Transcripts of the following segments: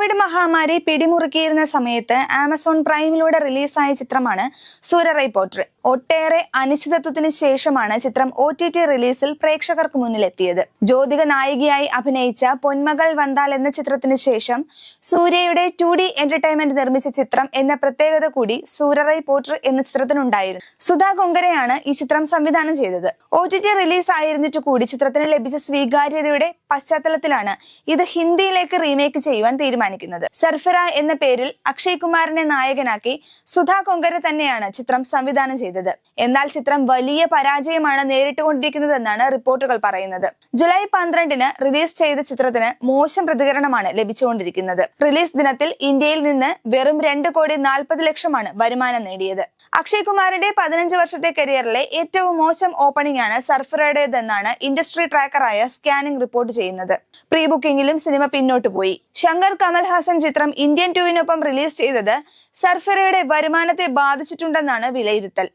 Covid മഹാമാരി പിടിമുറുക്കിയിരുന്ന സമയത്ത് Amazon പ്രൈമിലൂടെ റിലീസായ ചിത്രമാണ് സൂര്യറൈ റിപ്പോർട്ടർ ഒട്ടേറെ അനിശ്ചിതത്വത്തിന് ശേഷമാണ് ചിത്രം ഒ ടി ടി റിലീസിൽ പ്രേക്ഷകർക്ക് മുന്നിലെത്തിയത്. ജ്യോതിക നായികയായി അഭിനയിച്ച പൊന്മകൾ വന്താൽ എന്ന ചിത്രത്തിന് ശേഷം സൂര്യയുടെ ടു ഡി എന്റർടൈൻമെന്റ് നിർമ്മിച്ച ചിത്രം എന്ന പ്രത്യേകത കൂടി സൂരറൈ പോട്ടർ എന്ന ചിത്രത്തിനുണ്ടായിരുന്നു. സുധാ കൊങ്കരയാണ് ഈ ചിത്രം സംവിധാനം ചെയ്തത്. ഒ ടി ടി റിലീസ് ആയിരുന്നിട്ട് കൂടി ചിത്രത്തിന് ലഭിച്ച സ്വീകാര്യതയുടെ പശ്ചാത്തലത്തിലാണ് ഇത് ഹിന്ദിയിലേക്ക് റീമേക്ക് ചെയ്യുവാൻ തീരുമാനിക്കുന്നത് സർഫറ എന്ന പേരിൽ അക്ഷയ് കുമാറിനെ നായകനാക്കി സുധാ കൊങ്കര തന്നെയാണ് ചിത്രം സംവിധാനം ചെയ്തത്. എന്നാൽ ചിത്രം വലിയ പരാജയമാണ് നേരിട്ടുകൊണ്ടിരിക്കുന്നതെന്നാണ് റിപ്പോർട്ടുകൾ പറയുന്നത്. ജൂലൈ പന്ത്രണ്ടിന് റിലീസ് ചെയ്ത ചിത്രത്തിന് മോശം പ്രതികരണമാണ് ലഭിച്ചുകൊണ്ടിരിക്കുന്നത്. റിലീസ് ദിനത്തിൽ ഇന്ത്യയിൽ നിന്ന് വെറും രണ്ട് കോടി നാൽപ്പത് ലക്ഷമാണ് വരുമാനം നേടിയത്. അക്ഷയ് കുമാറിന്റെ പതിനഞ്ച് വർഷത്തെ കരിയറിലെ ഏറ്റവും മോശം ഓപ്പണിംഗ് ആണ് സർഫറയുടേതെന്നാണ് ഇൻഡസ്ട്രി ട്രാക്കറായ സ്കാനിംഗ് റിപ്പോർട്ട് ചെയ്യുന്നത്. പ്രീ ബുക്കിംഗിലും സിനിമ പിന്നോട്ട് പോയി. ശങ്കർ കമൽ ഹാസൻ ചിത്രം ഇന്ത്യൻ ടുവിനൊപ്പം റിലീസ് ചെയ്തത് സർഫറയുടെ വരുമാനത്തെ ബാധിച്ചിട്ടുണ്ടെന്നാണ് വിലയിരുത്തൽ.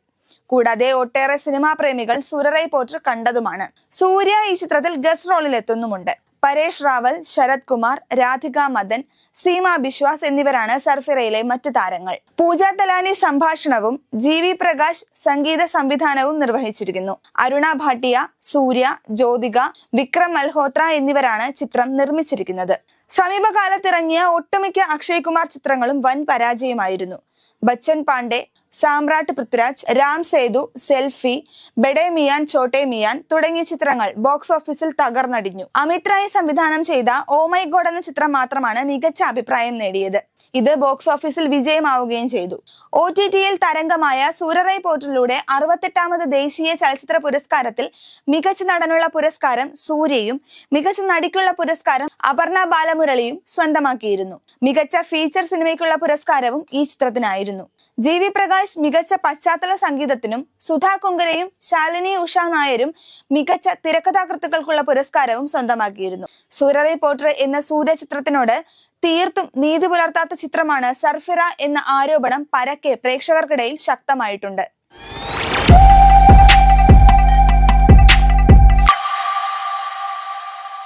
കൂടാതെ ഒട്ടേറെ സിനിമാ പ്രേമികൾ സൂര്യറൈ പോറ്റർ കണ്ടതുമാണ്. സൂര്യ ഈ ചിത്രത്തിൽ ഗസ്റ്റ് റോളിൽ എത്തുന്നുമുണ്ട് പരേഷ് റാവൽ ശരത് കുമാർ രാധിക മദൻ സീമ ബിശ്വാസ് എന്നിവരാണ് സർഫിറയിലെ മറ്റു താരങ്ങൾ. പൂജ തലാനി സംഭാഷണവും ജി വി പ്രകാശ് സംഗീത സംവിധാനവും നിർവഹിച്ചിരിക്കുന്നു. അരുണ ഭാട്ടിയ സൂര്യ ജ്യോതിക വിക്രം മൽഹോത്ര എന്നിവരാണ് ചിത്രം നിർമ്മിച്ചിരിക്കുന്നത്. സമീപകാലത്തിറങ്ങിയ ഒട്ടുമിക്ക അക്ഷയ് കുമാർ ചിത്രങ്ങളും വൻ പരാജയമായിരുന്നു. ബച്ചൻ പാണ്ഡെ സാമ്രാട്ട് പൃഥ്വിരാജ് രാം സേതു സെൽഫി ബെഡെ മിയാൻ ചോട്ടെ മിയാൻ തുടങ്ങിയ ചിത്രങ്ങൾ ബോക്സ് ഓഫീസിൽ തകർന്നടിഞ്ഞു. അമിത് റായ് സംവിധാനം ചെയ്ത ഓ മൈ ഗോഡ് എന്ന ചിത്രം മാത്രമാണ് മികച്ച അഭിപ്രായം നേടിയത്. ഇത് ബോക്സ് ഓഫീസിൽ വിജയമാവുകയും ചെയ്തു. ഒ ടി ടിയിൽ തരംഗമായ സൂരറൈ പോർട്ടലിലൂടെ അറുപത്തെട്ടാമത് ദേശീയ ചലച്ചിത്ര പുരസ്കാരത്തിൽ മികച്ച നടനുള്ള പുരസ്കാരം സൂര്യയും മികച്ച നടിക്കുള്ള പുരസ്കാരം അപർണ ബാലമുരളിയും സ്വന്തമാക്കിയിരുന്നു. മികച്ച ഫീച്ചർ സിനിമയ്ക്കുള്ള പുരസ്കാരവും ഈ ചിത്രത്തിനായിരുന്നു. ജി വി പ്രകാശ് മികച്ച പശ്ചാത്തല സംഗീതത്തിനും സുധാ കൊങ്കരയും ശാലിനി ഉഷ നായരും മികച്ച തിരക്കഥാകൃത്തുക്കൾക്കുള്ള പുരസ്കാരവും സ്വന്തമാക്കിയിരുന്നു. സൂര്യറൈ പോർട്ടർ എന്ന സൂര്യ ചിത്രത്തിനോട് തീർത്തും നീതി പുലർത്താത്ത ചിത്രമാണ് സർഫിറ എന്ന ആരോപണം പരക്കെ പ്രേക്ഷകർക്കിടയിൽ ശക്തമായിട്ടുണ്ട്.